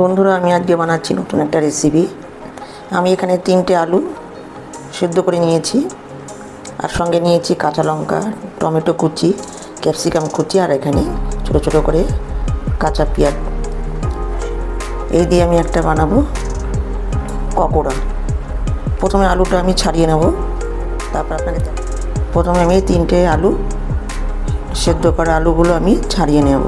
বন্ধুরা, আমি আজকে বানাচ্ছি নতুন একটা রেসিপি আমি এখানে তিনটে আলু সেদ্ধ করে নিয়েছি, আর সঙ্গে নিয়েছি কাঁচা লঙ্কা, টমেটো কুচি, ক্যাপসিকাম কুচি, আর এখানে ছোট ছোট করে কাঁচা পেঁয়াজ। এই দিয়ে আমি একটা বানাবো পকোড়া। প্রথমে আলুটা আমি ছাড়িয়ে নেব। তারপর আপনাকে প্রথমে আমি তিনটে আলু, সেদ্ধ করা আলুগুলো আমি ছাড়িয়ে নেব।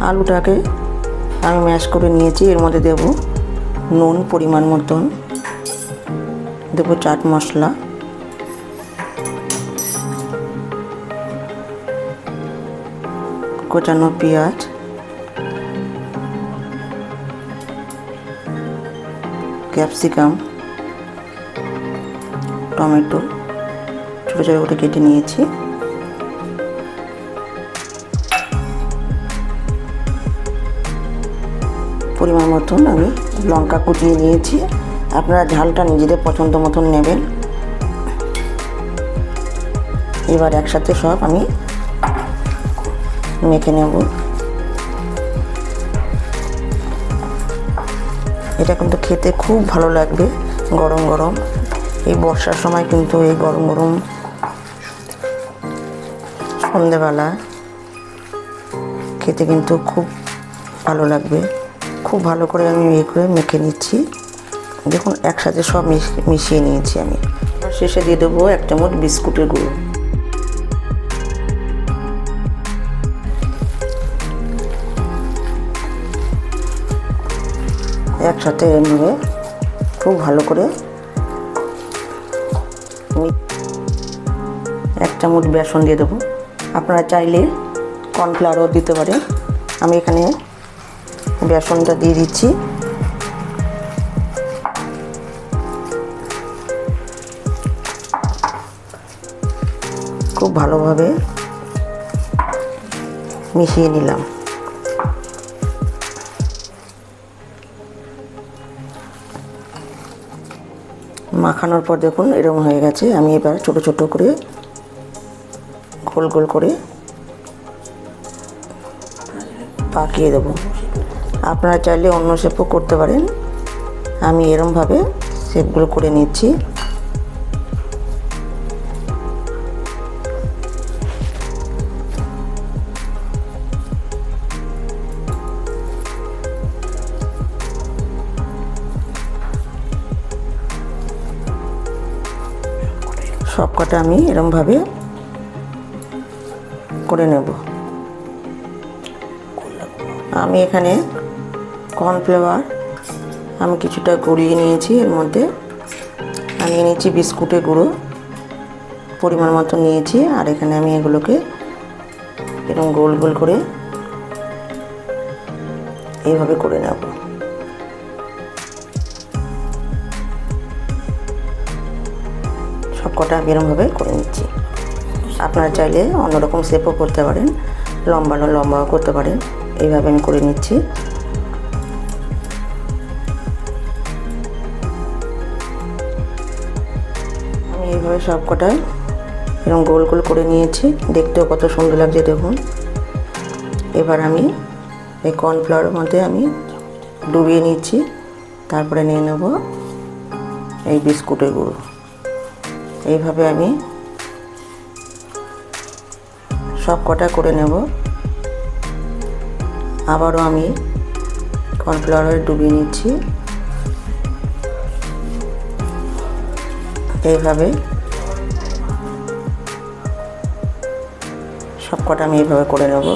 আলুটাকে আমি ম্যাশ করে নিয়েছি। এর মধ্যে দেব নুন, পরিমাণ মতন। দেবো চাট মশলা। কোচানো পেঁয়াজ। ক্যাপসিকাম। টমেটো। ছোটো ছোটো করে কেটে নিয়েছি। পরিমাণ মতন আমি লঙ্কা কুচিয়ে নিয়েছি। আপনারা ঝালটা নিজেদের পছন্দ মতন নেবেন। এবার একসাথে সব আমি মেখে নেব। এটা কিন্তু খেতে খুব ভালো লাগবে, গরম গরম। এই বর্ষার সময় কিন্তু এই গরম গরম সন্ধেবেলা খেতে কিন্তু খুব ভালো লাগবে। খুব ভালো করে আমি ইয়ে করে মেখে নিচ্ছি। দেখুন, একসাথে সব মিশ- মিশিয়ে নিয়েছি আমি। শেষে দিয়ে দেবো এক চামচ বিস্কুটের গুঁড়ো। একসাথে এভাবে খুব ভালো করে এক চামচ বেসন দিয়ে দেবো। আপনারা চাইলে কর্নফ্লাওয়ারও দিতে পারেন। আমি এখানে বেসনটা দিয়ে দিচ্ছি। খুব ভালোভাবে মিশিয়ে নিলাম। মাখানোর পর দেখুন, এরকম হয়ে গেছে। আমি এবার ছোট ছোট করে গোল গোল করে পাকিয়ে দেবো। আপনারা চাইলে অন্য শেপও করতে পারেন। আমি এরমভাবে শেপগুলো করে নিচ্ছি। সব কটা আমি এরমভাবে করে নেব। আমি এখানে কর্নফ্লেভার আমি কিছুটা গড়িয়ে নিয়েছি, এর মধ্যে আমি নিয়েছি বিস্কুটের গুঁড়ো, পরিমাণ মতো নিয়েছি, আর এখানে আমি এগুলোকে এরকম গোল গোল করে এইভাবে করে নেব। সব কটা আমি এরকমভাবে করে নিচ্ছি। আপনারা চাইলে অন্যরকম শেপও করতে পারেন, লম্বা লম্বাও করতে পারেন, এইভাবে আমি করে নিচ্ছি। এইভাবে সব কটা এরকম গোল গোল করে নিয়েছি। দেখতেও কত সুন্দর লাগছে, দেখুন। এবার আমি এই কর্নফ্লাওয়ারের মধ্যে আমি ডুবিয়ে নিচ্ছি। তারপরে নিয়ে নেব এই বিস্কুটের গুঁড়ো। এইভাবে আমি সব কটা করে নেব। আবারও আমি কর্নফ্লাওয়ারে ডুবিয়ে নিচ্ছি। এইভাবে সব কটা আমি এইভাবে করে নেব।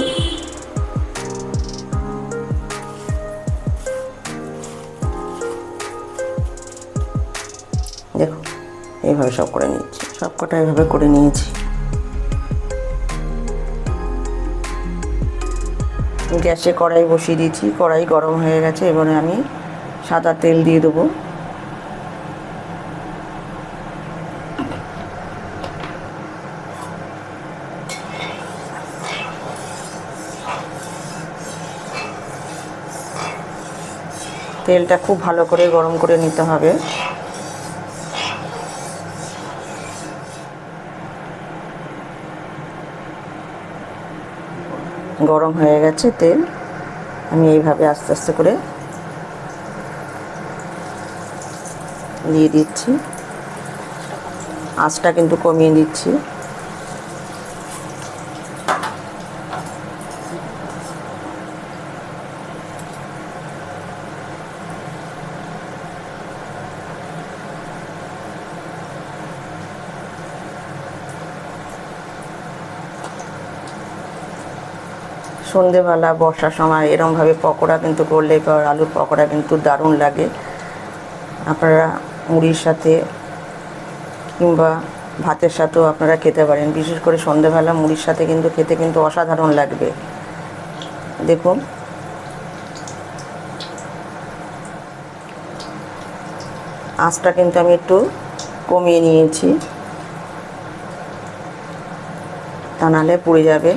দেখো এইভাবে সব করে নিচ্ছি সব কটা এইভাবে করে নিয়েছি। গ্যাসে কড়াই বসিয়ে দিয়েছি। কড়াই গরম হয়ে গেছে। এবারে আমি সাদা তেল দিয়ে দেবো। তেলটা খুব ভালো করে গরম করে নিতে হবে। গরম হয়ে গেছে তেল। আমি এইভাবে আস্তে আস্তে করে দিয়ে দিচ্ছি। আঁচটা কিন্তু কমিয়ে দিচ্ছি। সন্ধেবেলা, বর্ষার সময় এরমভাবে পকোড়া কিন্তু করলে পর আলুর পকোড়া কিন্তু দারুণ লাগে। আপনারা মুড়ির সাথে কিংবা ভাতের সাথেও আপনারা খেতে পারেন। বিশেষ করে সন্ধেবেলা মুড়ির সাথে কিন্তু খেতে কিন্তু অসাধারণ লাগবে। দেখুন। আঁচটা কিন্তু আমি একটু কমিয়ে নিয়েছি। তা নাহলে পুড়ে যাবে।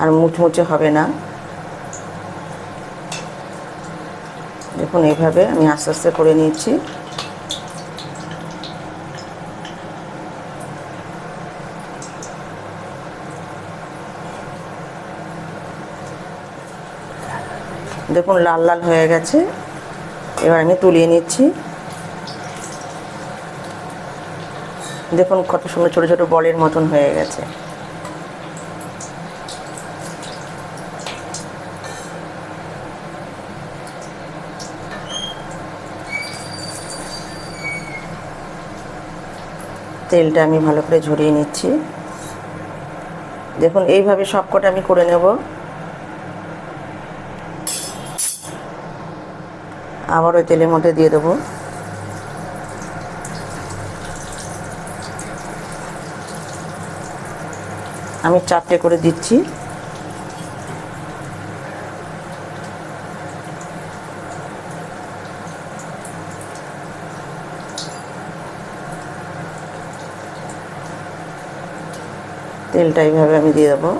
আর মুচমুচে হবে না। দেখুন, এইভাবে আমি আস্তে আস্তে করে নিচ্ছি দেখুন, লাল লাল হয়ে গেছে। এবার আমি তুলিয়ে নিচ্ছি। দেখুন, কত সুন্দর ছোটো ছোটো বলের মতন হয়ে গেছে। তেলটা আমি ভালো করে ঝরিয়ে নিচ্ছি। দেখুন, এইভাবে সব সবকটা আমি করে নেব। আবার ওই তেলের মধ্যে দিয়ে দেবো। আমি চারটে করে দিচ্ছি। তেলটা এইভাবে আমি দিয়ে দেবো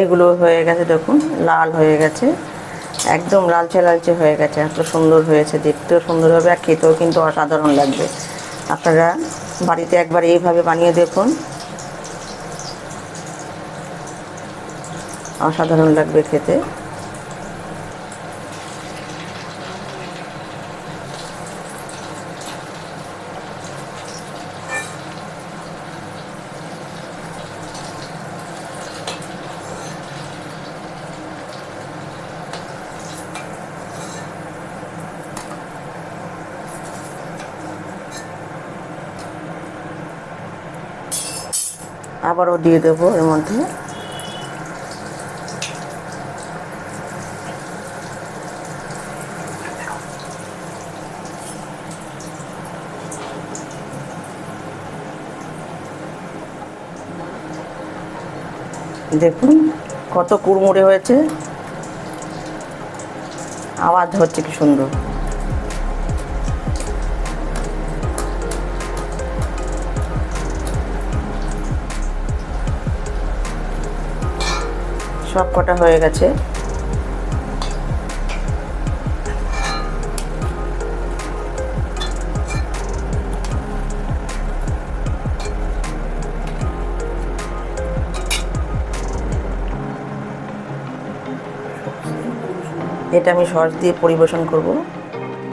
এগুলো হয়ে গেছে, দেখুন, লাল হয়ে গেছে, একদম লালচে লালচে হয়ে গেছে, এত সুন্দর হয়েছে, দেখতেও সুন্দর হবে আর খেতেও কিন্তু অসাধারণ লাগবে। আপনারা বাড়িতে একবার এইভাবে বানিয়ে দেখুন। অসাধারণ লাগবে খেতে। আবারও দিয়ে দেবো এর মধ্যে। দেখুন কত কুড়মুড়ে হয়েছে। আওয়াজ হচ্ছে কি সুন্দর। সব কটা হয়ে গেছে। এটা আমি সস দিয়ে পরিবেশন করব।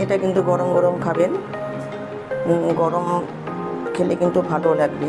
এটা কিন্তু গরম গরম খাবেন। গরম খেলে কিন্তু ভালো লাগবে।